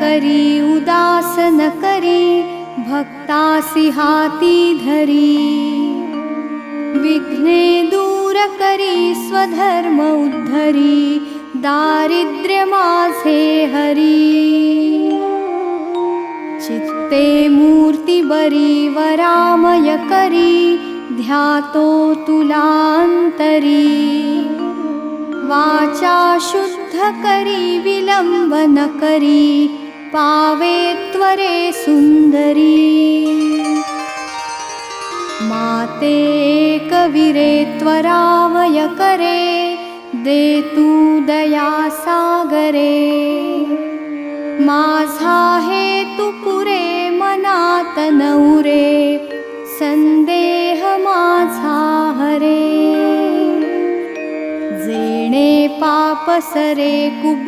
करी उदासन करी भक्तासि हाती धरी। विघ्ने दूर करी स्वधर्म उद्धरी दारिद्र्य माझे हरी। चित्ते मूर्ति बरी वरामय करी ध्यातो तुलान्तरी। वाचा शुद्ध करी विलम्बन करी पावे त्वरे सुन्दरी। माते कविरे त्वरामय करे देतु दया सागरे। माझा हेतु पुरे मनात नौरे संदेह माझा हरे। जेणे पाप सरे कुब